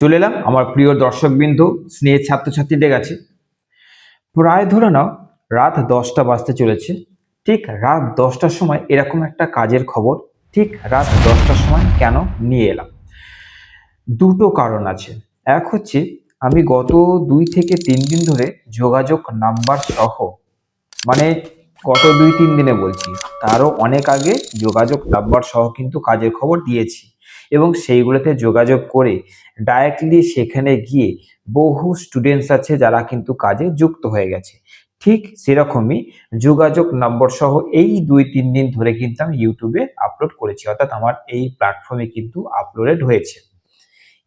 চলে এলাম। আমার প্রিয় দর্শকবৃন্দ, স্নেহের ছাত্রছাত্রীদের কাছে। প্রায় ধরে নাও, রাত দশটা বাজতে চলেছে। ঠিক রাত দশটার সময় এরকম একটা কাজের খবর ঠিক রাত দশটার সময় কেন নিয়ে এলাম? দুটো কারণ আছে। এক হচ্ছে, আমি গত দুই থেকে তিন দিন ধরে যোগাযোগ নাম্বার সহ মানে গত দুই তিন দিনে বলছি, তারও অনেক আগে যোগাযোগ নাম্বার সহ কিন্তু কাজের খবর দিয়েছি। এবং সেইগুলোতে যোগাযোগ করে ডাইরেক্টলি সেখানে গিয়ে বহু স্টুডেন্টস আছে যারা কিন্তু কাজে যুক্ত হয়ে গেছে। ঠিক সেরকমই যোগাযোগ নম্বর সহ এই দুই তিন দিন ধরে কিন্তু আমি ইউটিউবে আপলোড করেছি, অর্থাৎ আমার এই প্ল্যাটফর্মে কিন্তু আপলোডেড হয়েছে।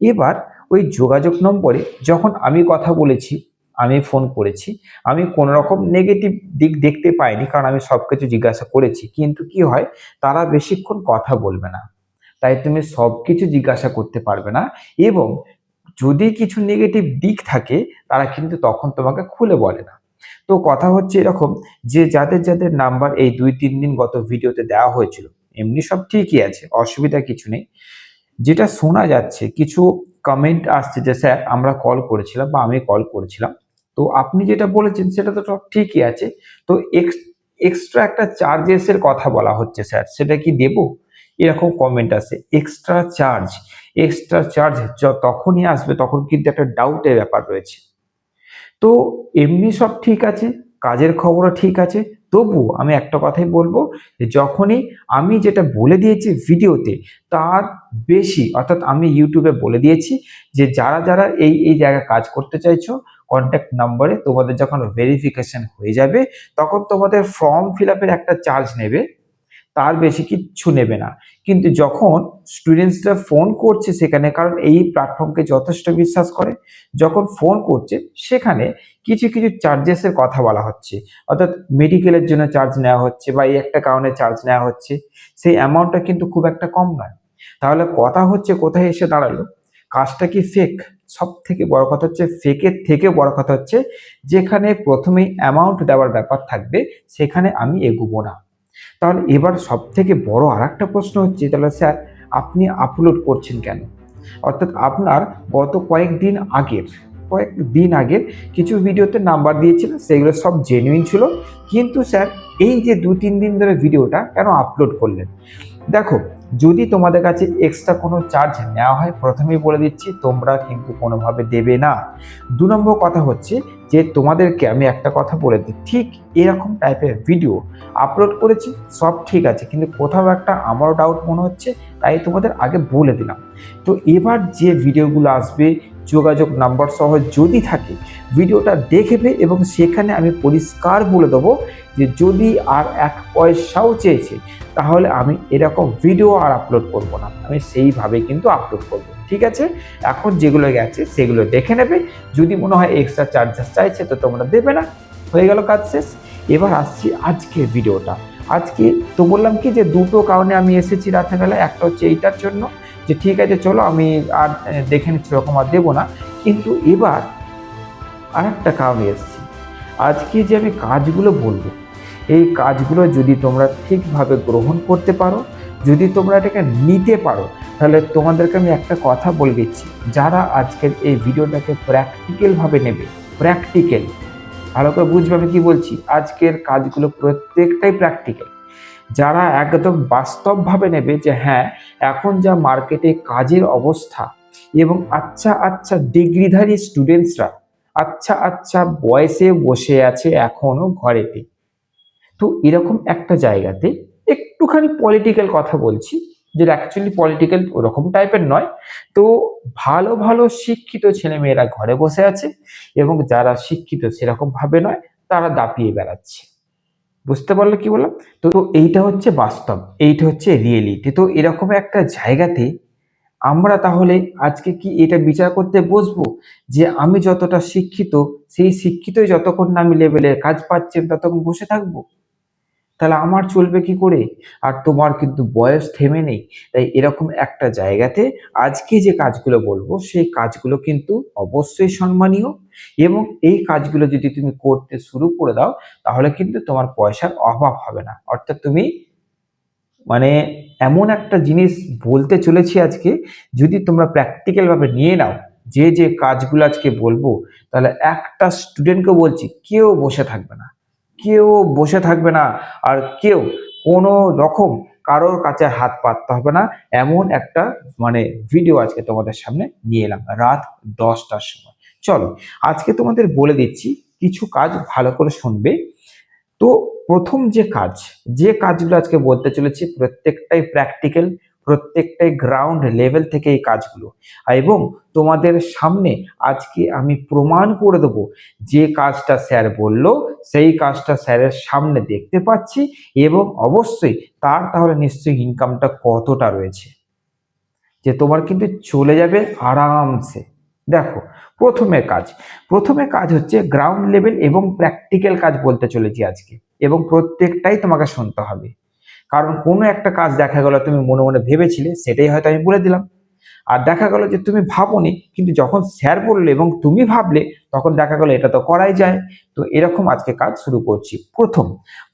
এবার ওই যোগাযোগ নম্বরে যখন আমি কথা বলেছি, আমি ফোন করেছি, আমি কোনো রকম নেগেটিভ দিক দেখতে পাইনি, কারণ আমি সব কিছু জিজ্ঞাসা করেছি, কিন্তু কি হয় তারা বেশিক্ষণ কথা বলবে না। তাই তুমি সব কিছু জিজ্ঞাসা করতে পারবে না এবং যদি কিছু নেগেটিভ দিক থাকে, তারা কিন্তু তখন তোমাকে খুলে বলে না। তো কথা হচ্ছে এরকম যে যাদের যাদের নাম্বার এই দুই তিন দিন গত ভিডিওতে দেওয়া হয়েছিল, এমনি সব ঠিকই আছে, অসুবিধা কিছু নেই। যেটা শোনা যাচ্ছে, কিছু কমেন্ট আসছে যে, স্যার, আমরা কল করেছিলাম বা আমি কল করেছিলাম। তো আপনি যেটা বলেছেন, সেটা তো সব ঠিকই আছে। তো এক্সট্রা একটা চার্জেসের কথা বলা হচ্ছে, স্যার, সেটা কি দেবো? এরকম কমেন্ট আসে। এক্সট্রা চার্জ এক্সট্রা চার্জ তখনই আসবে তখন কিন্তু একটা ডাউটের ব্যাপার রয়েছে। তো এমনি সব ঠিক আছে, কাজের খবরও ঠিক আছে, তবু আমি একটা কথাই বলব যে যখনই আমি যেটা বলে দিয়েছি ভিডিওতে, তার বেশি অর্থাৎ আমি ইউটিউবে বলে দিয়েছি যে যারা যারা এই এই জায়গায় কাজ করতে চাইছো কন্ট্যাক্ট নাম্বারে তোমাদের যখন ভেরিফিকেশন হয়ে যাবে, তখন তোমাদের ফর্ম ফিল একটা চার্জ নেবে। তার বেশি কিচ্ছু নেবে না। কিন্তু যখন স্টুডেন্টসরা ফোন করছে সেখানে, কারণ এই প্ল্যাটফর্মকে যথেষ্ট বিশ্বাস করে, যখন ফোন করছে সেখানে কিছু কিছু চার্জেসের কথা বলা হচ্ছে। অর্থাৎ মেডিকেলের জন্য চার্জ নেওয়া হচ্ছে বা এই একটা কারণে চার্জ নেওয়া হচ্ছে, সেই অ্যামাউন্টটা কিন্তু খুব একটা কম নয়। তাহলে কথা হচ্ছে কোথায় এসে দাঁড়াল? কাজটা কি ফেক সব থেকে বড় কথা হচ্ছে ফেকের থেকে বড় কথা হচ্ছে, যেখানে প্রথমেই অ্যামাউন্ট দেওয়ার ব্যাপার থাকবে, সেখানে আমি এগুবো না। তাহলে এবার সব থেকে বড় আর একটা প্রশ্ন হচ্ছে, তাহলে স্যার আপনি আপলোড করছেন কেন? অর্থাৎ আপনার গত কয়েকদিন আগের, কয়েক দিন আগের কিছু ভিডিওতে নাম্বার দিয়েছিলেন সেগুলো সব জেনুইন ছিল, কিন্তু স্যার এই যে দু তিন দিন ধরে ভিডিওটা কেন আপলোড করলেন? দেখো যদি তোমাদের কাছে এক্সট্রা কোনো চার্জ নেওয়া হয়, প্রথমেই বলে দিচ্ছি, তোমরা কিন্তু কোনোভাবে দেবে না। দু নম্বর কথা হচ্ছে যে, তোমাদেরকে আমি একটা কথা বলে দিই, ঠিক এরকম টাইপের ভিডিও আপলোড করেছি, সব ঠিক আছে, কিন্তু কোথাও একটা আমারও ডাউট মনে হচ্ছে, তাই তোমাদের আগে বলে দিলাম। তো এবার যে ভিডিওগুলো আসবে যোগাযোগ নাম্বার সহ যদি থাকে, ভিডিওটা দেখবে এবং সেখানে আমি পরিষ্কার বলে দেবো যে যদি আর এক পয়সাও চেয়েছে, তাহলে আমি এরকম ভিডিও আর আপলোড করব না। আমি সেইভাবে কিন্তু আপলোড করব, ঠিক আছে? এখন যেগুলো গেছে সেগুলো দেখে নেবে। যদি মনে হয় এক্সট্রা চার্জেস চাইছে তো তোমরা দেবে না। হয়ে গেল কাজ শেষ। এবার আসছি আজকে ভিডিওটা। আজকে তো বললাম কি যে দুটো কারণে আমি এসেছি রাতেরবেলা। একটা হচ্ছে এইটার জন্য। যে ঠিক আছে, চলো আমি আর দেখে নিচ্ছি, ওরকম আর দেবো না। কিন্তু এবার আর একটা কারণে এসেছি। আজকে যে আমি কাজগুলো বলব, এই কাজগুলো যদি তোমরা ঠিকভাবে গ্রহণ করতে পারো, যদি তোমরা এটাকে নিতে পারো, তাহলে তোমাদেরকে আমি একটা কথা বলে দিচ্ছি। যারা আজকের এই ভিডিওটাকে প্র্যাকটিক্যালভাবে নেবে প্র্যাকটিক্যাল ভালো করে বুঝবে আমি কি বলছি? আজকের কাজগুলো প্রত্যেকটাই প্র্যাকটিক্যাল যারা একদম বাস্তবভাবে নেবে যে হ্যাঁ এখন যা মার্কেটে কাজের অবস্থা এবং আচ্ছা আচ্ছা ডিগ্রিধারী স্টুডেন্টসরা আচ্ছা আচ্ছা বয়সে বসে আছে এখনও ঘরেতে। তো এরকম একটা জায়গাতে একটুখানি পলিটিক্যাল কথা বলছি, যেটা অ্যাকচুয়ালি পলিটিক্যাল ওরকম টাইপের নয়। তো ভালো ভালো শিক্ষিত ছেলেমেয়েরা ঘরে বসে আছে এবং যারা শিক্ষিত সেরকম ভাবে নয়, তারা দাপিয়ে বেড়াচ্ছে। বুঝতে পারল কি বললাম? তো এইটা হচ্ছে বাস্তব, এইটা হচ্ছে রিয়েলিটি তো এরকম একটা জায়গাতে আমরা তাহলে আজকে কি এটা বিচার করতে বসবো? যে আমি যতটা শিক্ষিত, সেই শিক্ষিতই যতক্ষণ না আমি লেভেলের কাজ পাচ্ছি ততক্ষণ বসে থাকব? তাহলে আমার চলবে কি করে? আর তোমার কিন্তু বয়স থেমে নেই। তাই এরকম একটা জায়গাতে আজকে যে কাজগুলো বলব, সেই কাজগুলো কিন্তু অবশ্যই সম্মানীয়। এবং এই কাজগুলো যদি তুমি করতে শুরু করে দাও, তাহলে কিন্তু তোমার পয়সার অভাব হবে না। অর্থাৎ তুমি মানে এমন একটা জিনিস বলতে চলেছি আজকে, যদি তোমরা প্র্যাকটিক্যালভাবে নিয়ে নাও, যে যে কাজগুলো আজকে বলব, তাহলে একটা স্টুডেন্টকে বলছি, কেউ বসে থাকবে না। কেউ বসে থাকবে না আর কেউ কোনো রকম কারোর কাছে হাত পাততে হবে না। এমন একটা মানে ভিডিও আজকে তোমাদের সামনে নিয়ে এলাম রাত দশটার সময়। চলো, আজকে তোমাদের বলে দিচ্ছি কিছু কাজ ভালো করে শুনবে। তো প্রথম যে কাজ, যে কাজগুলো আজকে বলতে চলেছি প্রত্যেকটাই প্র্যাকটিক্যাল প্রত্যেকটাই গ্রাউন্ড লেভেল থেকে এই কাজগুলো। এবং তোমাদের সামনে আজকে আমি প্রমাণ করে দেবো যে কাজটা স্যার বলল, সেই কাজটা স্যারের সামনে দেখতে পাচ্ছি এবং অবশ্যই তার তাহলে নিশ্চয়ই ইনকামটা কতটা রয়েছে। যে তোমার কিন্তু চলে যাবে আরামসে। দেখো, প্রথমে কাজ। প্রথমে কাজ হচ্ছে গ্রাউন্ড লেভেল এবং প্র্যাকটিক্যাল কাজ বলতে চলেছি আজকে এবং প্রত্যেকটাই তোমাকে শুনতে হবে। কারণ কোনো একটা কাজ দেখা গেল তুমি মনে মনে ভেবেছিলে, সেটাই হয়তো আমি বলে দিলাম। আর দেখা গেল যে তুমি ভাবোনি, কিন্তু যখন স্যার বললে এবং তুমি ভাবলে, তখন দেখা গেল এটা তো করাই যায়। তো এরকম আজকে কাজ শুরু করছি। প্রথম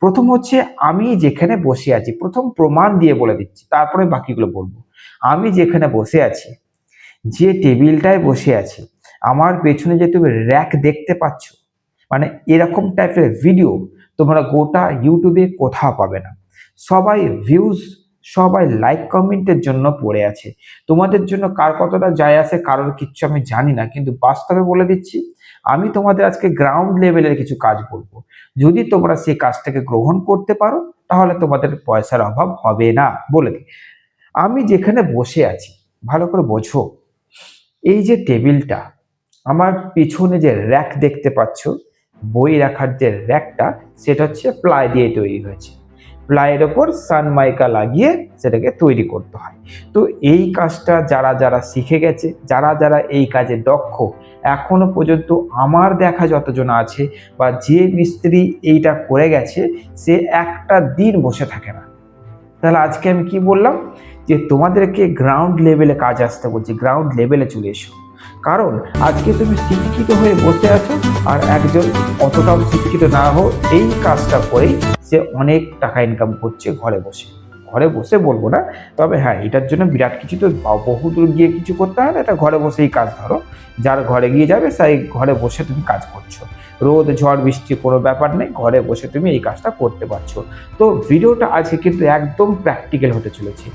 প্রথম হচ্ছে আমি যেখানে বসে আছি, প্রথম প্রমাণ দিয়ে বলে দিচ্ছি, তারপরে বাকিগুলো বলব। আমি যেখানে বসে আছি, যে টেবিলটায় বসে আছি, আমার পেছনে যে তুমি র্যাক দেখতে পাচ্ছ মানে এরকম টাইপের ভিডিও তোমরা গোটা ইউটিউবে কোথাও পাবে না। সবাই ভিউজ সবাই লাইক কমেন্টের জন্য পড়ে আছে। তোমাদের জন্য কার কতটা যায় আসে কারোর কিচ্ছু আমি জানি না, কিন্তু বাস্তবে বলে দিচ্ছি, আমি তোমাদের আজকে গ্রাউন্ড লেভেলের কিছু কাজ বলব। যদি তোমরা সেই কাজটাকে গ্রহণ করতে পারো, তাহলে তোমাদের পয়সার অভাব হবে না, বলে দিই। আমি যেখানে বসে আছি, ভালো করে বোঝো, এই যে টেবিলটা, আমার পিছনে যে র্যাক দেখতে পাচ্ছ, বই রাখার যে র্যাকটা সেটা হচ্ছে প্লাই দিয়ে তৈরি হয়েছে। প্লাইয়ের ওপর সানমাইকা লাগিয়ে সেটাকে তৈরি করতে হয়। তো এই কাজটা যারা যারা শিখে গেছে, যারা যারা এই কাজে দক্ষ, এখনও পর্যন্ত আমার দেখা যতজন আছে বা যে মিস্ত্রি এইটা করে গেছে, সে একটা দিন বসে থাকে না। তাহলে আজকে আমি কি বললাম? যে তোমাদেরকে গ্রাউন্ড লেভেলে কাজ আসতে বলছি গ্রাউন্ড লেভেলে চলে এসো। কারণ আজকে তুমি শিক্ষিত হয়ে বসে আছো আর একজন অতটাও শিক্ষিত না হোক এই কাজটা করেই সে অনেক টাকা ইনকাম করছে ঘরে বসে। ঘরে বসে বলব না, তবে হ্যাঁ এটার জন্য বিরাট কিছু তো বহু দূর গিয়ে কিছু করতে হয় না, এটা ঘরে বসেই কাজ ধরো। যার ঘরে গিয়ে যাবে, সেই ঘরে বসে তুমি কাজ করছ। রোদ, ঝড়, বৃষ্টি কোনো ব্যাপার নেই, ঘরে বসে তুমি এই কাজটা করতে পারছ। তো ভিডিওটা আজকে কিন্তু একদম প্র্যাকটিক্যাল হতে চলেছে।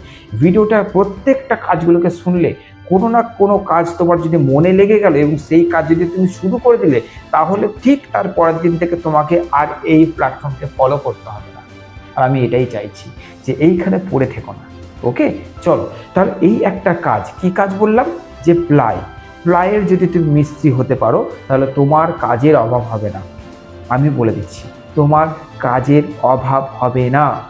ভিডিওটা প্রত্যেকটা কাজগুলোকে শুনলে কোনো না কোনো কাজ তোমার যদি মনে লেগে গেল এবং সেই কাজ যদি তুমি শুরু করে দিলে, তাহলে ঠিক তার পরের দিন থেকে তোমাকে আর এই প্ল্যাটফর্মকে ফলো করতে হবে না। আর আমি এটাই চাইছি যে এইখানে পড়ে থেকো না। ওকে? চলো, তাহলে এই একটা কাজ। কি কাজ বললাম? যে প্লাই। প্লাইয়ের যদি তুমি মিস্ত্রি হতে পারো, তাহলে তোমার কাজের অভাব হবে না। আমি বলে দিচ্ছি, তোমার কাজের অভাব হবে না।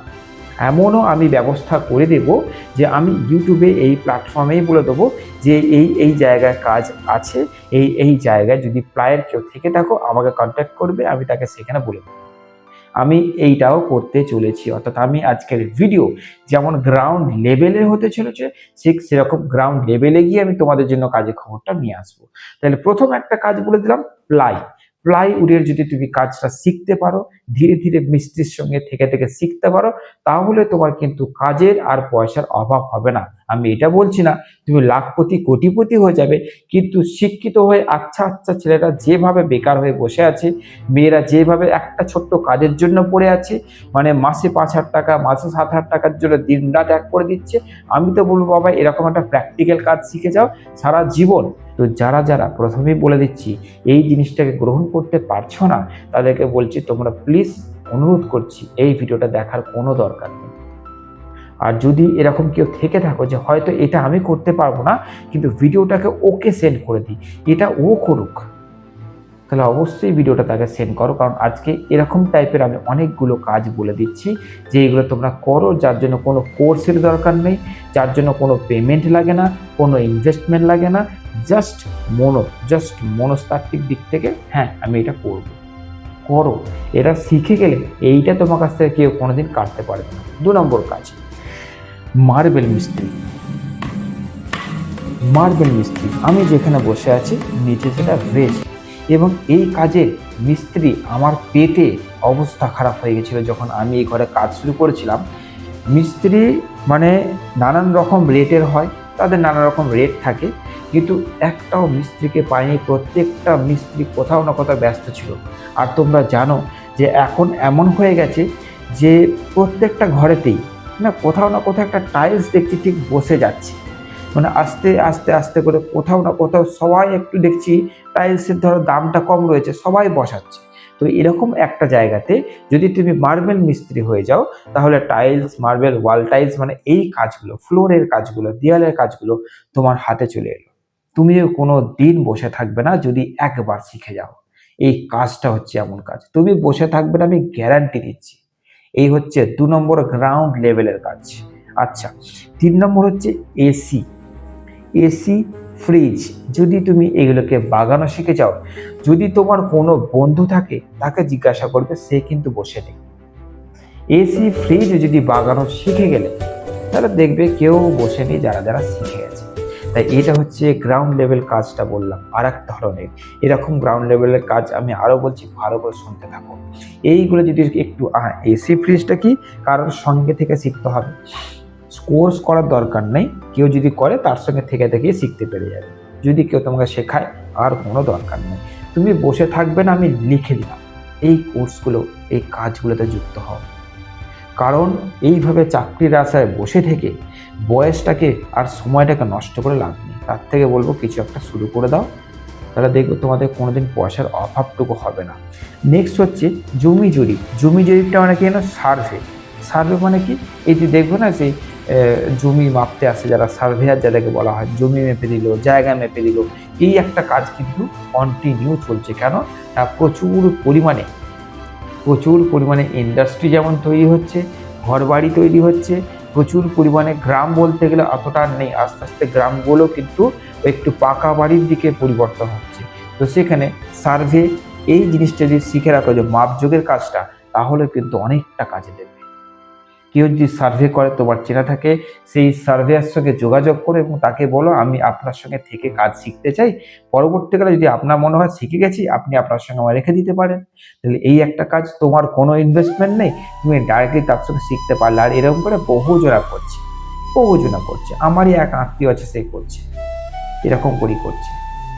এমনও আমি ব্যবস্থা করে দেব যে আমি ইউটিউবে এই প্ল্যাটফর্মেই বলে দেবো যে এই এই জায়গায় কাজ আছে, এই এই জায়গায় যদি প্লায়ের কেউ থেকে থাকো, আমাকে কন্ট্যাক্ট করবে, আমি তাকে সেখানে বলে দেবো। আমি এইটাও করতে চলেছি। অর্থাৎ আমি আজকের ভিডিও যেমন গ্রাউন্ড লেভেলে হতে চলেছে, ঠিক সেরকম গ্রাউন্ড লেভেলে গিয়ে আমি তোমাদের জন্য কাজের খবরটা নিয়ে আসব। তাহলে প্রথম একটা কাজ বলে দিলাম প্লাই প্লাইউডের যদি তুমি কাজটা শিখতে পারো, ধীরে ধীরে মিস্ত্রির সঙ্গে থেকে থেকে শিখতে পারো, তাহলে তোমার কিন্তু কাজের আর পয়সার অভাব হবে না। আমি এটা বলছি না, তুমি লাখপতি, কোটিপতি হয়ে যাবে, কিন্তু শিক্ষিত হয়ে আচ্ছা আচ্ছা ছেলেরা যেভাবে বেকার হয়ে বসে আছে, মেয়েরা যেভাবে একটা ছোট্ট কাজের জন্য পড়ে আছে মানে মাসে পাঁচ হাজার টাকা, মাসে সাত হাজার টাকার জন্য দিন রাত এক করে দিচ্ছে, আমি তো বলব, বাবা, এরকম একটা প্র্যাকটিক্যাল কাজ শিখে যাও, সারা জীবন তো যারা যারা প্রথমেই বলে দিচ্ছি, এই জিনিসটাকে গ্রহণ করতে পারছ না, তাদেরকে বলছি তোমরা প্লিজ অনুরোধ করছি, এই ভিডিওটা দেখার কোনো দরকার নেই। আর যদি এরকম কেউ থেকে থাকো যে হয়তো এটা আমি করতে পারব না, কিন্তু ভিডিওটাকে ওকে সেন্ড করে দিই, এটা ও করুক। তাহলে অবশ্যই ভিডিওটা তাকে সেন্ড করো, কারণ আজকে এরকম টাইপের আমি অনেকগুলো কাজ বলে দিচ্ছি, যে এগুলো তোমরা করো, যার জন্য কোনো কোর্সের দরকার নেই, যার জন্য কোনো পেমেন্ট লাগে না, কোনো ইনভেস্টমেন্ট লাগে না জাস্ট মনো জাস্ট মনস্তাত্ত্বিক দিক থেকে হ্যাঁ আমি এটা করব। করো, এটা শিখে গেলে এইটা তোমার কাছ থেকে কেউ কোনোদিন কাটতে পারবে না। দু নম্বর কাজ মার্বেল মিস্ত্রি মার্বেল মিস্ত্রি আমি যেখানে বসে আছি, নিচে সেটা রেস্ট এবং এই কাজের মিস্ত্রি আমার পেটে অবস্থা খারাপ হয়ে গেছিল যখন আমি এই ঘরে কাজ শুরু করেছিলাম। মিস্ত্রি মানে নানান রকম রেটের হয়, তাদের নানা রকম রেট থাকে, কিন্তু একটাও মিস্ত্রিকে পায়নি প্রত্যেকটা মিস্ত্রি কোথাও না কোথাও ব্যস্ত ছিল। আর তোমরা জানো যে এখন এমন হয়ে গেছে যে প্রত্যেকটা ঘরেতেই না কোথাও না কোথাও একটা টাইলস দেখছি ঠিক বসে যাচ্ছে। মানে আস্তে আস্তে আস্তে করে কোথাও না কোথাও সবাই একটু দেখছি টাইলসের ধরো দামটা কম রয়েছে, সবাই বসাচ্ছে। তো এরকম একটা জায়গাতে যদি তুমি মার্বেল মিস্ত্রি হয়ে যাও, তাহলে টাইলস, মার্বেল, ওয়াল টাইলস মানে এই কাজগুলো, ফ্লোরের কাজগুলো, দেয়ালের কাজগুলো তোমার হাতে চলে এলো। তুমিও কোনো দিন বসে থাকবে না যদি একবার শিখে যাও। এই কাজটা হচ্ছে এমন কাজ। তুমি বসে থাকবে না, আমি গ্যারান্টি দিচ্ছি। এই হচ্ছে দু নম্বর গ্রাউন্ড লেভেলের কাজ। আচ্ছা তিন নম্বর হচ্ছে এসি। এসি ফ্রিজ যদি তুমি এগুলোকে বাগানো শিখে যাও, যদি তোমার কোনো বন্ধু থাকে, তাকে জিজ্ঞাসা করবে, সে কিন্তু বসে নেই। এসি ফ্রিজ যদি বাগানো শিখে গেলে, তাহলে দেখবে কেউ বসে নেই যারা যারা শিখে গেছে। তাই এটা হচ্ছে গ্রাউন্ড লেভেল কাজটা বললাম আর এক ধরনের। এরকম গ্রাউন্ড লেভেলের কাজ আমি আরও বলছি, ভালো করে শুনতে থাকো। এইগুলো যদি একটু এসি ফ্রিজটা কি? কারোর সঙ্গে থেকে শিখতে হবে। কোর্স করার দরকার নেই। কেউ যদি করে, তার সঙ্গে থেকে থেকেই শিখতে পেরে যাবে। যদি কেউ তোমাকে শেখায়, আর কোনো দরকার নেই। তুমি বসে থাকবে না, আমি লিখে দিলাম। এই কোর্সগুলো, এই কাজগুলোতে যুক্ত হও। কারণ এইভাবে চাকরির আশায় বসে থেকে বয়সটাকে আর সময়টাকে নষ্ট করে লাভ নেই। তার থেকে বলব, কিছু একটা শুরু করে দাও। তাহলে দেখবে তোমাদের কোনো দিন পয়সার অভাবটুকু হবে না। নেক্সট হচ্ছে জমি জরিপ। জমি জরিপটা মানে যেন সার্ভে সার্ভে মানে কি? এই যে দেখব না সেই জমি মাপতে আসে যারা সার্ভেয়ার যাদেরকে বলা হয়, জমি মেপে দিল, জায়গা মেপে দিল, এই একটা কাজ কিন্তু কন্টিনিউ চলছে। কেন? না, প্রচুর পরিমাণে প্রচুর পরিমাণে ইন্ডাস্ট্রি যেমন তৈরি হচ্ছে, ঘরবাড়ি তৈরি হচ্ছে, প্রচুর পরিমাণে গ্রাম বলতে গেলে অতটা নেই। আস্তে আস্তে গ্রামগুলো কিন্তু একটু পাকা বাড়ির দিকে পরিবর্তন হচ্ছে। তো সেখানে সার্ভে এই জিনিসটা যদি শিখে রাখো যে মাপযোগের কাজটা, তাহলে কিন্তু অনেকটা কাজে দেবে। কেউ যদি সার্ভে করে, তোমার চেনা থাকে, সেই সার্ভেয়ার সঙ্গে যোগাযোগ করো এবং তাকে বলো, আমি আপনার সঙ্গে থেকে কাজ শিখতে চাই। পরবর্তীকালে যদি আপনার মনে হয় শিখে গেছি, আপনি আপনার সঙ্গে আমার রেখে দিতে পারেন। তাহলে এই একটা কাজ, তোমার কোনো ইনভেস্টমেন্ট নেই, তুমি ডাইরেক্টলি তার সঙ্গে শিখতে পারলে। আর এরকম করে বহুজনা করছে বহুজনা করছে। আমারই এক আত্মীয় আছে, সে করছে, এরকম করেই করছে।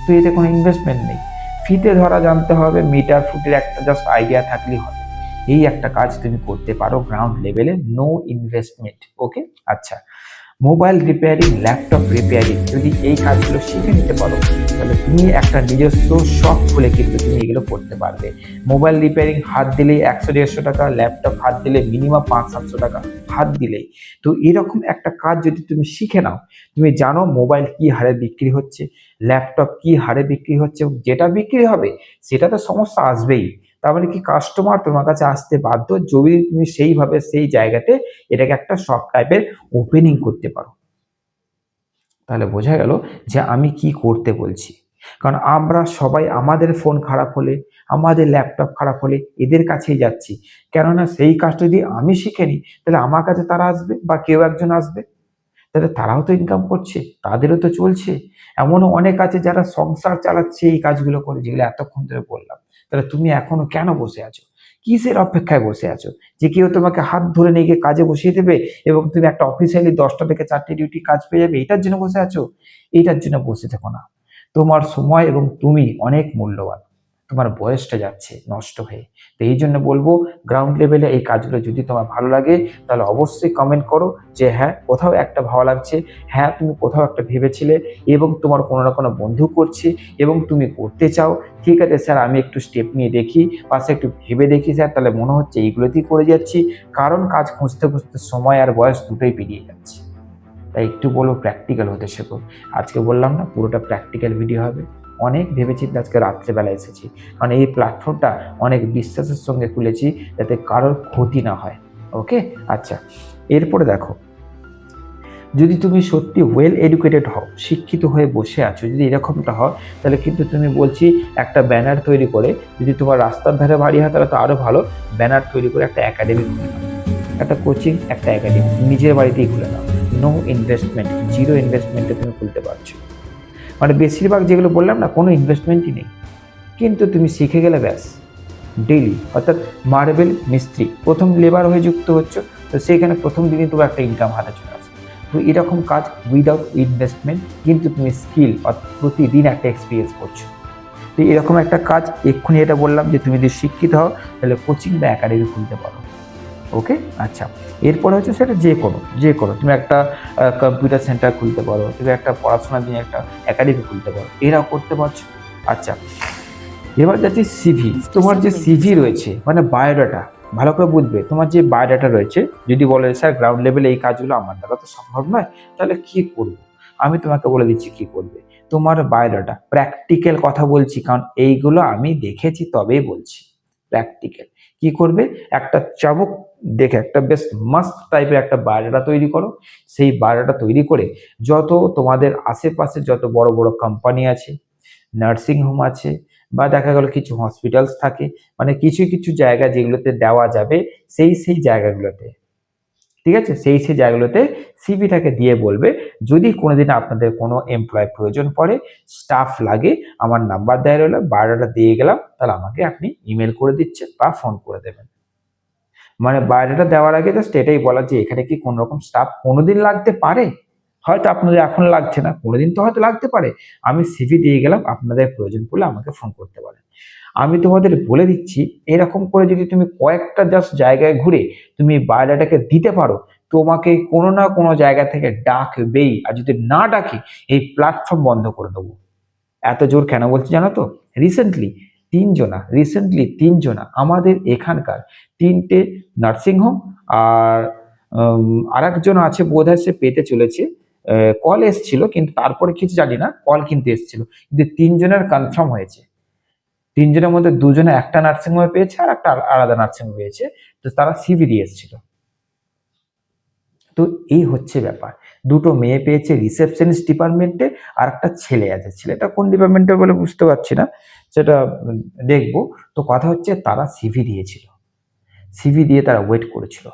তো এতে কোনো ইনভেস্টমেন্ট নেই। ফিতে ধরা জানতে হবে মিটার ফুটের একটা জাস্ট আইডিয়া থাকলেই হবে। এই একটা কাজ তুমি করতে পারো গ্রাউন্ড লেভেলে নো ইনভেস্টমেন্ট ওকে আচ্ছা মোবাইল রিপেয়ারিং ল্যাপটপ রিপেয়ারিং যদি এই কাজগুলো শিখে নিতে পারো, তাহলে তুমি একটা নিজস্ব শখ খুলে কিন্তু তুমি এগুলো করতে পারবে। মোবাইল রিপেয়ারিং হাত দিলেই একশো দেড়শো টাকা ল্যাপটপ হাত দিলে মিনিমাম পাঁচ সাতশো টাকা, হাত দিলেই। তো এরকম একটা কাজ যদি তুমি শিখে নাও, তুমি জানো মোবাইল কি হারে বিক্রি হচ্ছে ল্যাপটপ কি হারে বিক্রি হচ্ছে যেটা বিক্রি হবে সেটা তো সমস্যা আসবেই। তার মানে কি কাস্টমার তোমার কাছে আসতে বাধ্য যদি তুমি সেইভাবে সেই জায়গাতে এটাকে একটা শপ টাইপের ওপেনিং করতে পারো। তাহলে বোঝা গেল যে আমি কি করতে বলছি। কারণ আমরা সবাই আমাদের ফোন খারাপ হলে, আমাদের ল্যাপটপ খারাপ হলে এদের কাছেই যাচ্ছি। কেননা সেই কাজটা যদি আমি শিখে নিই, তাহলে আমার কাছে তারা আসবে বা কেউ একজন আসবে। তাহলে তারাও তো ইনকাম করছে, তাদেরও তো চলছে। এমনও অনেক আছে যারা সংসার চালাচ্ছে এই কাজগুলো করে, যেগুলো এতক্ষণ ধরে বললাম। তাহলে তুমি এখনও কেন বসে আছো? কিসের অপেক্ষায় বসে আছো? যে কেউ তোমাকে হাত ধরে নিয়ে গিয়ে কাজে বসিয়ে দেবে এবং তুমি একটা অফিসিয়ালি দশটা থেকে চারটে ডিউটি কাজ পেয়ে যাবে, এটার জন্য বসে আছো? এটার জন্য বসে থেকো না। তোমার সময় এবং তুমি অনেক মূল্যবান। তোমার বয়সটা যাচ্ছে নষ্ট হয়ে। তো এই জন্য বলব গ্রাউন্ড লেভেলে এই কাজগুলো যদি তোমার ভালো লাগে, তাহলে অবশ্যই কমেন্ট করো যে হ্যাঁ কোথাও একটা ভালো লাগছে হ্যাঁ তুমি কোথাও একটা ভেবেছিলে এবং তোমার কোনো না কোনো বন্ধু করছে এবং তুমি করতে চাও, ঠিক আছে স্যার, আমি একটু স্টেপ নিয়ে দেখি, পাশে একটু ভেবে দেখি স্যার, তাহলে মনে হচ্ছে এইগুলোতেই করে যাচ্ছি, কারণ কাজ খুঁজতে খুঁজতে সময় আর বয়স দুটোই পেরিয়ে যাচ্ছে। তাই একটু বলব প্র্যাকটিক্যাল হতে শেখো। আজকে বললাম না, পুরোটা প্র্যাকটিক্যাল ভিডিও হবে। অনেক ভেবেচিন্তে আজকে রাত্রেবেলা এসেছি। কারণ এই প্ল্যাটফর্মটা অনেক বিশ্বাসের সঙ্গে খুলেছি যাতে কারোর ক্ষতি না হয়। ওকে? আচ্ছা এরপরে দেখো। যদি তুমি সত্যি ওয়েল এডুকেটেড হও, শিক্ষিত হয়ে বসে আছো, যদি এরকমটা হয়, তাহলে কিন্তু তুমি বলছি একটা ব্যানার তৈরি করে, যদি তোমার রাস্তার ধারে বাড়ি হয়, তাহলে তো আরও ভালো ব্যানার তৈরি করে একটা একাডেমি খুলে নাও। একটা কোচিং একটা একাডেমি নিজের বাড়িতেই খুলে নাও। নো ইনভেস্টমেন্ট জিরো ইনভেস্টমেন্টে তুমি খুলতে পারছ। মানে বেশিরভাগ যেগুলো বললাম না, কোনো ইনভেস্টমেন্টই নেই। কিন্তু তুমি শিখে গেলে ব্যাস। ডেইলি অর্থাৎ মার্বেল মিস্ত্রি, প্রথম লেবার হয়ে যুক্ত হচ্ছে, তো সেইখানে প্রথম দিনই তোমার একটা ইনকাম হাতে চলে আসবে তো এরকম কাজ উইদাউট ইনভেস্টমেন্ট কিন্তু তুমি স্কিল অর্থাৎ প্রতিদিন একটা এক্সপিরিয়েন্স করছ। তো এরকম একটা কাজ, এক্ষুনি এটা বললাম যে তুমি যদি শিক্ষিত হও, তাহলে কোচিং বা একাডেমি খুলতে পারো। ওকে আচ্ছা। এরপরে হচ্ছে সেটা যে কোনো যে কোনো। তুমি একটা কম্পিউটার সেন্টার খুলতে পারো তুমি একটা পড়াশোনার জন্য একটা একাডেমি খুলতে পারো এরাও করতে পারছ। আচ্ছা এবার যাচ্ছি সিভি তোমার যে সিভি রয়েছে মানে বায়োডাটা ভালো করে বুঝবে তোমার যে বায়োডাটা রয়েছে যদি বলে স্যার গ্রাউন্ড লেভেলে এই কাজগুলো আমার দ্বারা তো সম্ভব নয় তাহলে কি করব? আমি তোমাকে বলে দিচ্ছি কি করবে। তোমার বায়োডাটা প্র্যাকটিক্যাল কথা বলছি কারণ এইগুলো আমি দেখেছি তবেই বলছি। প্র্যাকটিক্যাল কি করবে? একটা চাবুক দেখে, একটা বেশ মাস্ট টাইপের একটা বায়োডাটা তৈরি করো। সেই বায়োডাটা তৈরি করে যত তোমাদের আশেপাশে যত বড় বড় কোম্পানি আছে নার্সিং হোম আছে, বা দেখা গেল কিছু হসপিটালস থাকে মানে কিছু কিছু জায়গা যেগুলোতে দেওয়া যাবে, সেই সেই জায়গাগুলোতে। ঠিক আছে? সেই সেই জায়গাগুলোতে সিভিটাকে দিয়ে বলবে, যদি কোনোদিন আপনাদের কোনো এমপ্লয় প্রয়োজন পড়ে স্টাফ লাগে, আমার নাম্বার দেওয়া রইল, বায়োডাটা দিয়ে গেলাম, তাহলে আমাকে আপনি ইমেল করে দিচ্ছেন বা ফোন করে দেবেন। মানে বায়োডাটা দেওয়ার আগে জাস্ট এটাই বলা যে, এখানে কি কোনো রকম স্টাফ কোনোদিন লাগতে পারে? হয়তো আপনাদের এখন লাগছে না, কোনোদিন তো হয়তো লাগতে পারে। আমি সিভি দিয়ে গেলাম, আপনাদের প্রয়োজন পড়লে আমাকে ফোন করতে পারেন। আমি তোমাদের বলে দিচ্ছি, এরকম করে যদি তুমি কয়েকটা জাস্ট জায়গায় ঘুরে তুমি বায়োডাটাকে দিতে পারো, তোমাকে কোনো না কোনো জায়গা থেকে ডাকবেই। আর যদি না ডাকে, এই প্ল্যাটফর্ম বন্ধ করে দেবো। এত জোর কেন বলছি জানো তো? রিসেন্টলি তিনজনা রিসেন্টলি তিনজনা আমাদের এখানকার তিনটে নার্সিংহোম আর আর একজন আছে বোধ হয় সে পেতে চলেছে। কল এসছিল, কিন্তু তারপরে কিছু জানি না কল কিন্তু এসছিল। কিন্তু তিনজনের কনফার্ম হয়েছে। তিনজনের মধ্যে দুজনে একটা নার্সিংহোমে পেয়েছে আর একটা আলাদা নার্সিংহোমে পেয়েছে। তো তারা সিভি দিয়ে এসেছিল। তো এই হচ্ছে ব্যাপার। দুটো মেয়ে পেয়েছে রিসেপশনিস্ট ডিপার্টমেন্টে আর একটা ছেলে আছে। ছেলেটা কোন ডিপার্টমেন্টে বলে বুঝতে পারছি না, সেটা দেখব। তো কথা হচ্ছে তারা সিভি দিয়েছিল। সিভি দিয়ে তারা ওয়েট করেছিল।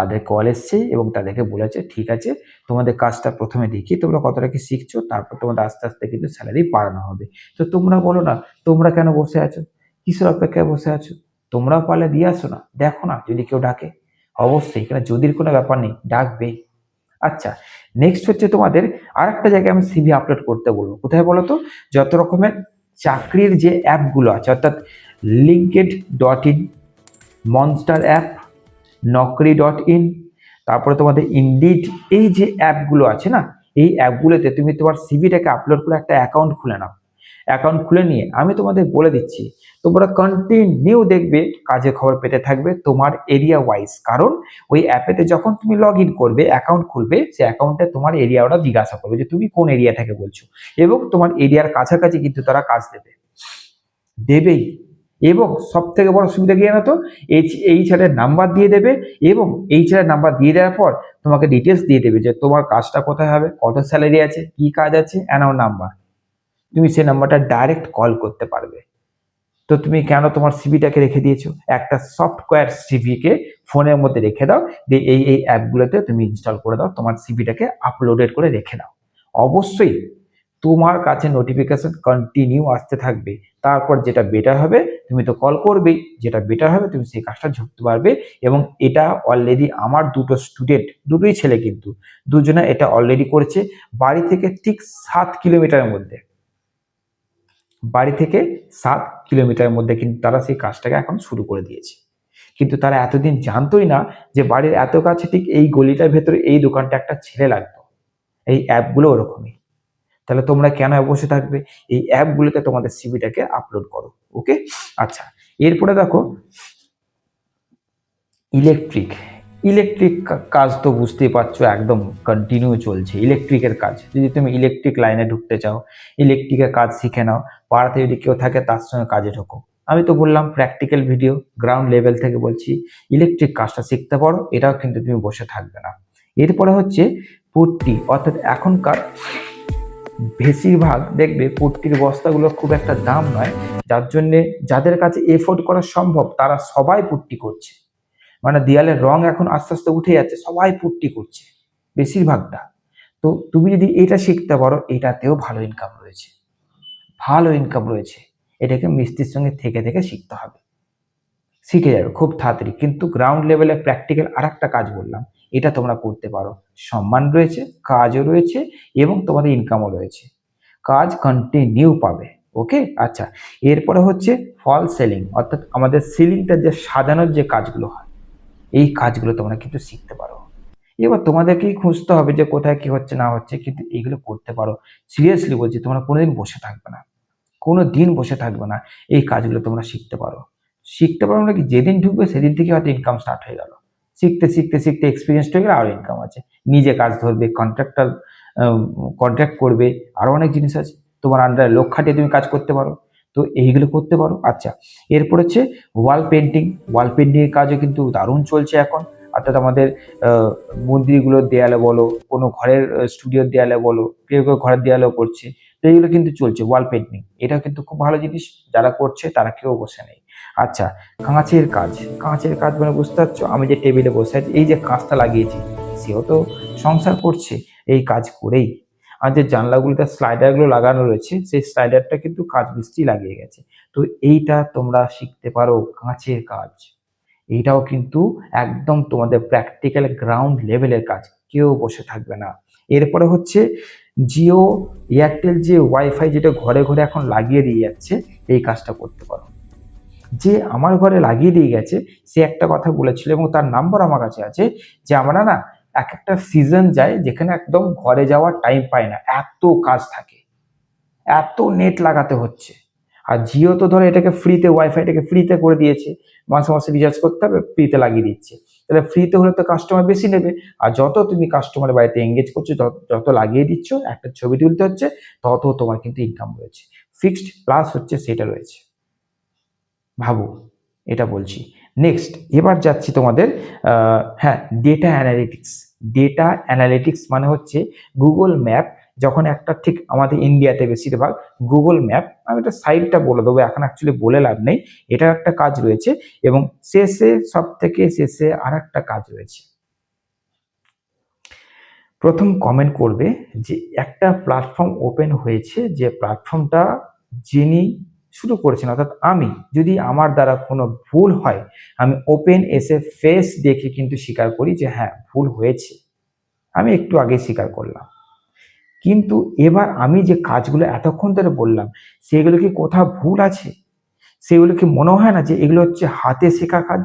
তাদের কল এসছে এবং তাদেরকে বলেছে, ঠিক আছে, তোমাদের কাজটা প্রথমে দেখি, তোমরা কতটা কি শিখছো, তারপর তোমাদের আস্তে আস্তে কিন্তু স্যালারি বাড়ানো হবে। তো তোমরা বলো না, তোমরা কেন বসে আছো? কিসের অপেক্ষায় বসে আছো? তোমরা পারলে দিয়ে আসো না, দেখো না, যদি কেউ ডাকে। অবশ্যই, কেন যদির কোনো ব্যাপার নেই ডাকবেই আচ্ছা নেক্সট হচ্ছে তোমাদের আর একটা জায়গায় আমি সিভি আপলোড করতে বলব। কোথায় বলো তো? যত রকমের চাকরির যে অ্যাপগুলো আছে, অর্থাৎ linked dot in Monster app Naukri dot in, তারপরে তোমাদের ইন্ডিড এই যে অ্যাপগুলো আছে না, এই অ্যাপগুলোতে তুমি তোমার সিভিটাকে আপলোড করে একটা অ্যাকাউন্ট খুলে নাও। অ্যাকাউন্ট খুলে নিয়ে আমি তোমাদের বলে দিচ্ছি, তোমরা কন্টিনিউ দেখবে, কাজের খবর পেতে থাকবে তোমার এরিয়া ওয়াইজ কারণ ওই অ্যাপেতে যখন তুমি লগ করবে অ্যাকাউন্ট খুলবে, সে অ্যাকাউন্টে তোমার এরিয়া ওরা জিজ্ঞাসা করবে যে তুমি কোন এরিয়া থেকে বলছো। এবং তোমার এরিয়ার কাছাকাছি কিন্তু তারা কাজ দেবে। দেবেই। এবং সব থেকে বড় সুবিধা কি জানো তো? এই এইচআরের নাম্বার দিয়ে দেবে এবং এইচআরের নাম্বার দিয়ে দেওয়ার পর তোমাকে ডিটেলস দিয়ে দেবে যে তোমার কাজটা কোথায় হবে, কত স্যালারি আছে, কি কাজ আছে অ্যানাউন্ট নাম্বার তুমি সেই নাম্বারটা ডাইরেক্ট কল করতে পারবে। তো তুমি কেন তোমার সিভিটাকে রেখে দিয়েছ? একটা সফটওয়্যার সিভিকে ফোনের মধ্যে রেখে দাও, দিয়ে এই এই অ্যাপগুলোতে তুমি ইনস্টল করে দাও, তোমার সিভিটাকে আপলোডেড করে রেখে দাও। অবশ্যই তোমার কাছে নোটিফিকেশন কন্টিনিউ আসতে থাকবে। তারপর যেটা বেটার হবে, তুমি তো কল করবেই যেটা বেটার হবে, তুমি সেই কাজটা ঝুঁকতে পারবে এবং এটা অলরেডি আমার দুটো স্টুডেন্ট দুটোই ছেলে কিন্তু, দুজনে এটা অলরেডি করেছে, বাড়ি থেকে ঠিক সাত কিলোমিটারের মধ্যে। বাড়ি থেকে সাত কিলোমিটারের মধ্যে কিন্তু তারা সেই কাজটাকে এখন শুরু করে দিয়েছে। কিন্তু তারা এতদিন জানতোই না যে বাড়ির এত কাছে ঠিক এই গলিটার ভেতরে এই দোকানটা একটা ছেলে লাগতো। এই অ্যাপগুলো ওরকমই। তাহলে তোমরা কেন বসে থাকবে? এই অ্যাপগুলোতে তোমাদের সিভিটাকে আপলোড করো ওকে আচ্ছা এরপরে দেখো ইলেকট্রিক ইলেকট্রিক কাজ তো বুঝতেই পারছ, একদম কন্টিনিউ চলছে ইলেকট্রিকের কাজ। যদি তুমি ইলেকট্রিক লাইনে ঢুকতে চাও ইলেকট্রিকের কাজ শিখে নাও, পাড়াতে যদি কেউ থাকে, তার সঙ্গে কাজে ঢোকো। আমি তো বললাম প্র্যাকটিক্যাল ভিডিও গ্রাউন্ড লেভেল থেকে বলছি ইলেকট্রিক কাজটা শিখতে পারো, এটাও কিন্তু তুমি বসে থাকবে না। এরপরে হচ্ছে, পুট্টি, অর্থাৎ এখনকার বেশিরভাগ দেখবে পুট্টির বস্তাগুলো খুব একটা দাম নয়। যার জন্যে যাদের কাছে এফোর্ড করা সম্ভব, তারা সবাই পুট্টি করছে। মানে দেয়ালের রং এখন আস্তে আস্তে উঠে যাচ্ছে, সবাই পুট্টি করছে, বেশিরভাগটা। তো তুমি যদি এটা শিখতে পারো, এটাতেও ভালো ইনকাম রয়েছে। ভালো ইনকাম রয়েছে। এটাকে মিস্ত্রির সঙ্গে থেকে থেকে শিখতে হবে। শিখে যাবে, খুব তাড়াতাড়ি। কিন্তু গ্রাউন্ড লেভেলে প্র্যাকটিক্যাল আর একটা কাজ বললাম। এটা তোমরা করতে পারো। সম্মান রয়েছে, কাজও রয়েছে এবং তোমাদের ইনকামও রয়েছে। কাজ কন্টিনিউ পাবে ওকে আচ্ছা এরপরে হচ্ছে ফল সেলিং অর্থাৎ আমাদের সিলিংটা যে সাজানোর যে কাজগুলো হয়, এই কাজগুলো তোমরা কিন্তু শিখতে পারো। এবার তোমাদেরকেই খুঁজতে হবে যে কোথায় কি হচ্ছে, না হচ্ছে, কিন্তু এগুলো করতে পারো। সিরিয়াসলি বলছি, তোমরা কোনোদিন বসে থাকবে না। কোনো দিন বসে থাকবে না, এই কাজগুলো তোমরা শিখতে পারো। শিখতে পারো না কি, যেদিন ঢুকবে সেদিন থেকে হয়তো ইনকাম স্টার্ট হয়ে গেল। শিখতে শিখতে শিখতে এক্সপিরিয়েন্স হয়ে গেলে আরও ইনকাম আছে। নিজে কাজ ধরবে কন্ট্রাক্টার কন্ট্রাক্ট করবে আরও অনেক জিনিস আছে। তোমার আন্ডারে লোক খাটিয়ে তুমি কাজ করতে পারো। তো এইগুলো করতে পারো। আচ্ছা এরপর হচ্ছে ওয়াল পেন্টিং ওয়াল পেন্টিংয়ের কাজও কিন্তু দারুণ চলছে এখন। অর্থাৎ আমাদের মন্দিরগুলোর দেয়ালে বলো, কোনো ঘরের স্টুডিওর দেয়ালে বলো, কেউ কেউ ঘরের দেয়ালেও করছে। তো এইগুলো কিন্তু চলছে ওয়াল পেন্টিং এটা কিন্তু খুব ভালো জিনিস। যারা করছে, তারা কেউ বসে নেই। আচ্ছা কাঁচের কাজ। কাঁচের কাজ মানে বুঝতে পারছ? আমি যে টেবিলে বসে আছি, এই যে কাঁচটা লাগিয়েছি, সেও তো সংসার করছে, এই কাজ করেই। আর যে জানলাগুলোতে স্লাইডারগুলো লাগানো রয়েছে, সেই স্লাইডারটা কিন্তু কাজ মিস্ত্রি লাগিয়ে গেছে। তো এইটা তোমরা শিখতে পারো কাঁচের কাজ। এইটাও কিন্তু একদম তোমাদের প্র্যাকটিক্যাল গ্রাউন্ড লেভেলের কাজ, কেউ বসে থাকবে না। এরপরে হচ্ছে জিও, এয়ারটেল যে ওয়াইফাই যেটা ঘরে ঘরে এখন লাগিয়ে দিয়ে যাচ্ছে, এই কাজটা করতে পারো। যে আমার ঘরে লাগিয়ে দিয়ে গেছে, সে একটা কথা বলেছিল এবং তার নাম্বার আমার কাছে আছে যে আমরা না এক একটা সিজন যায় যেখানে একদম ঘরে যাওয়ার টাইম পায় না, এত কাজ থাকে, এত নেট লাগাতে হচ্ছে। আর জিও তো ধরো এটাকে ফ্রিতে ওয়াইফাইটাকে ফ্রিতে করে দিয়েছে, মাসে মাসে রিচার্জ করতে হবে ফ্রিতে লাগিয়ে দিচ্ছে। তাহলে ফ্রিতে হলে তো কাস্টমার বেশি নেবে, আর যত তুমি কাস্টমারের বাড়িতে এঙ্গেজ করছ, যত লাগিয়ে দিচ্ছ, একটা ছবি তুলতে হচ্ছে, তত তোমার কিন্তু ইনকাম রয়েছে। ফিক্সড প্লাস হচ্ছে সেটা রয়েছে। ভাবো, এটা বলছি। নেক্সট এবার যাচ্ছি তোমাদের হ্যাঁ ডেটা অ্যানালিটিক্স ডেটা অ্যানালিটিক্স মানে হচ্ছে গুগল ম্যাপ যখন একটা ঠিক আমাদের ইন্ডিয়াতে বেশিরভাগ গুগল ম্যাপ আমি একটা সাইটটা বলে দেবো, এখন অ্যাকচুয়ালি বলে লাভ নেই এটা একটা কাজ রয়েছে এবং শেষে সব থেকে শেষে আর একটা কাজ রয়েছে। প্রথম কমেন্ট করবে যে একটা প্ল্যাটফর্ম ওপেন হয়েছে, যে প্ল্যাটফর্মটা যিনি শুরু করেছেন, অর্থাৎ আমি, যদি আমার দ্বারা কোনো ভুল হয়, আমি ওপেন এসে ফেস দেখে কিন্তু স্বীকার করি যে হ্যাঁ ভুল হয়েছে। আমি একটু আগে স্বীকার করলাম। কিন্তু এবার আমি যে কাজগুলো এতক্ষণ ধরে বললাম, সেগুলো কি কোথাও ভুল আছে? সেগুলো কি মনে হয় না যে এগুলো হচ্ছে হাতে শেখা কাজ?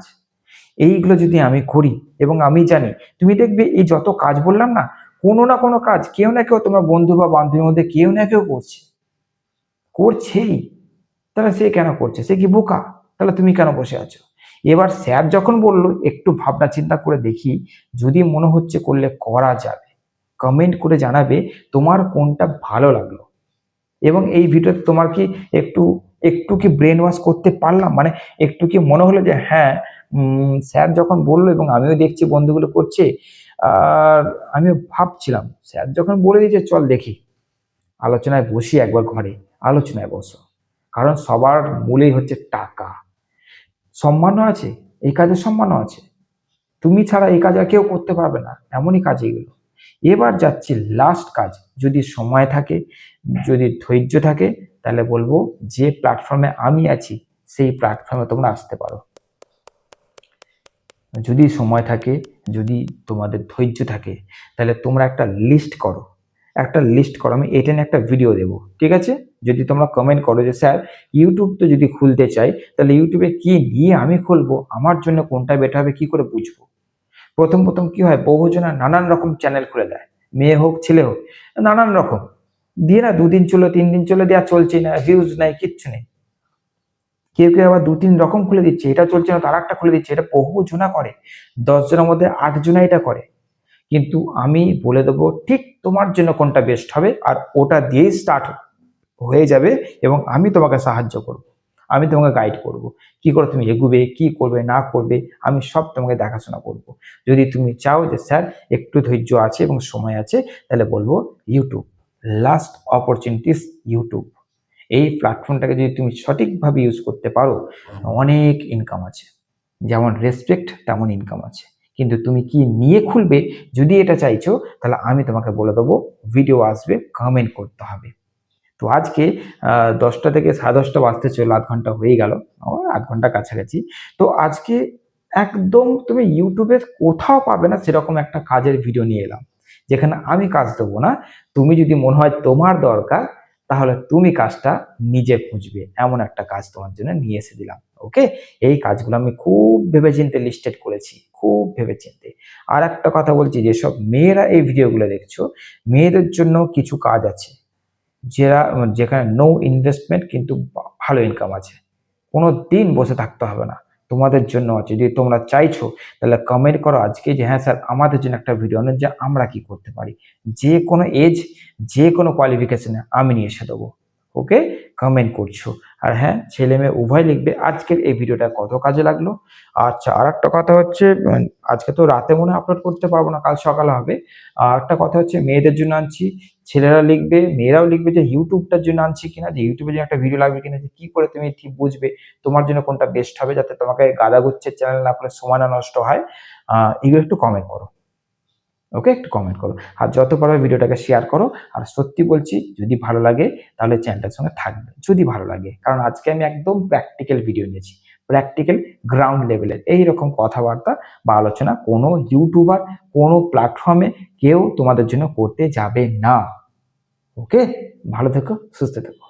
এইগুলো যদি আমি করি এবং আমি জানি, তুমি দেখবে এই যত কাজ বললাম না, কোনো না কোনো কাজ কেউ না কেউ তোমার বন্ধু বা বান্ধবীর মধ্যে কেউ না কেউ করছে। করছেই। তাহলে সে কেন করছে? সে কি বোকা? তাহলে তুমি কেন বসে আছো? এবার স্যার যখন বলল, একটু ভাবনা চিন্তা করে দেখি, যদি মনে হচ্ছে করলে করা যাবে। কমেন্ট করে জানাবে তোমার কোনটা ভালো লাগল। এবং এই ভিডিওতে তোমার কি একটু একটু কি ব্রেন ওয়াশ করতে পারলাম? মানে একটু কি মনে হলো যে হ্যাঁ স্যার যখন বলল এবং আমিও দেখছি বন্ধুগুলো করছে, আর আমিও ভাবছিলাম, স্যার যখন বলে দিয়েছে, চল দেখি। আলোচনায় বসি একবার ঘরে, আলোচনায় বসো। কারণ সবার মূলেই হচ্ছে টাকা। সম্মানও আছে, এই কাজের সম্মানও আছে। তুমি ছাড়া এই কাজ আর কেউ করতে পারবে না, এমনই কাজ এগুলো এবার যাচ্ছি লাস্ট কাজ, যদি সময় থাকে, যদি ধৈর্য থাকে, তাহলে বলব যে প্ল্যাটফর্মে আমি আছি, সেই প্ল্যাটফর্মে তোমরা আসতে পারো। যদি সময় থাকে, যদি তোমাদের ধৈর্য থাকে, তাহলে তোমরা একটা লিস্ট করো। একটা লিস্ট করো, আমি এটা নিয়ে একটা ভিডিও দেবো, ঠিক আছে? যদি তোমরা কমেন্ট করো যে, স্যার ইউটিউব তো যদি খুলতে চাই, তাহলে ইউটিউবে কি নিয়ে আমি খুলবো? আমার জন্য কোনটা বেটার হবে? কি করে বুঝব? প্রথম প্রথম কি হয়? বহুজনা নানান রকম চ্যানেল খুলে দেয়। মেয়ে হোক, ছেলে হোক, নানান রকম। দিয়ে না, দুদিন চলো তিন দিন চলে দেওয়া চলছে না ভিউজ নাই, কিচ্ছু নেই। কেউ কেউ আবার দু তিন রকম খুলে দিচ্ছে, এটা চলছে না, তার একটা খুলে দিচ্ছে, এটা বহু জনা করে। দশ জনের মধ্যে আট জনা এটা করে। কিন্তু আমি বলে দেবো, ঠিক তোমার জন্য কোনটা বেস্ট হবে, আর ওটা দিয়েই স্টার্ট হয়ে যাবে এবং আমি তোমাকে সাহায্য করব। আমি তোমাকে গাইড করব। কি করে তুমি এগুবে, কি করবে, না করবে, আমি সব তোমাকে দেখাশোনা করব। যদি তুমি চাও যে স্যার একটু ধৈর্য আছে এবং সময় আছে, তাহলে বলব ইউটিউব লাস্ট অপরচুনিটিস ইউটিউব এই প্ল্যাটফর্মটাকে যদি তুমি সঠিকভাবে ইউজ করতে পারো, অনেক ইনকাম আছে। যেমন রেসপেক্ট তেমন ইনকাম আছে। কিন্তু তুমি কি নিয়ে খুলবে? যদি এটা চাইছো, তাহলে আমি তোমাকে বলে দেবো ভিডিও আসবে কমেন্ট করতে হবে। তো আজকে দশটা থেকে সাড়ে দশটা বাজতে চলো আধ ঘণ্টা হয়ে গেল আধ ঘণ্টা কাছাকাছি। তো আজকে একদম তুমি ইউটিউবে কোথাও পাবে না সেরকম একটা কাজের ভিডিও নিয়ে এলাম, যেখানে আমি কাজ দেবো না। তুমি যদি মনে হয় তোমার দরকার, তাহলে তুমি কাজটা নিজে খুঁজবে, এমন একটা কাজ তোমার জন্য নিয়ে এসে দিলাম ওকে এই কাজগুলো আমি খুব ভেবেচিন্তে লিস্টেড করেছি, খুব ভেবেচিন্তে। আর একটা কথা বলছি, যেসব মেয়েরা এই ভিডিওগুলো দেখছ, মেয়েদের জন্য কিছু কাজ আছে যারা, যেখানে নো ইনভেস্টমেন্ট কিন্তু ভালো ইনকাম আছে। কোনো দিন বসে থাকতে হবে না। তোমাদের জন্য আছে। যদি তোমরা চাইছো, তাহলে কমেন্ট করো আজকে যে হ্যাঁ স্যার আমাদের জন্য একটা ভিডিও আনুন যে, আমরা কি করতে পারি? যে কোনো এজ যে কোনো কোয়ালিফিকেশনে আমি নিয়ে এসে দেবো। ওকে কমেন্ট করছ। আর হ্যাঁ ছেলে মেয়ে উভয় লিখবে আজকের এই ভিডিওটা কত কাজে লাগল। আচ্ছা আর একটা কথা হচ্ছে আজকে তো রাতে মনে আপলোড করতে পারব না, কাল সকালে হবে। আর একটা কথা হচ্ছে, মেয়েদের জন্য আনছি, ছেলেরা লিখবে, মেয়েরাও লিখবে যে ইউটিউবটার জন্য আনছি কিনা, যে ইউটিউবে জন্য একটা ভিডিও লাগবে কিনা, যে কী করে তুমি ঠিক বুঝবে, তোমার জন্য কোনটা বেস্ট হবে যাতে তোমাকে গাদা গুচ্ছের চ্যানেল না করে সময় না নষ্ট হয়। এগুলো একটু কমেন্ট করো। ওকে? একটু কমেন্ট করো। আর যত পারবে ভিডিওটাকে শেয়ার করো। আর সত্যি বলছি, যদি ভালো লাগে, তাহলে চ্যানেলটার সঙ্গে থাকবে। যদি ভালো লাগে। কারণ আজকে আমি একদম প্র্যাকটিক্যাল ভিডিও নিয়েছি। প্র্যাকটিক্যাল গ্রাউন্ড লেভেলের এইরকম কথাবার্তা বা আলোচনা কোনো ইউটিউবার কোনো প্ল্যাটফর্মে কেউ তোমাদের জন্য করতে যাবে না। ওকে? ভালো থেকো, সুস্থ থেকো।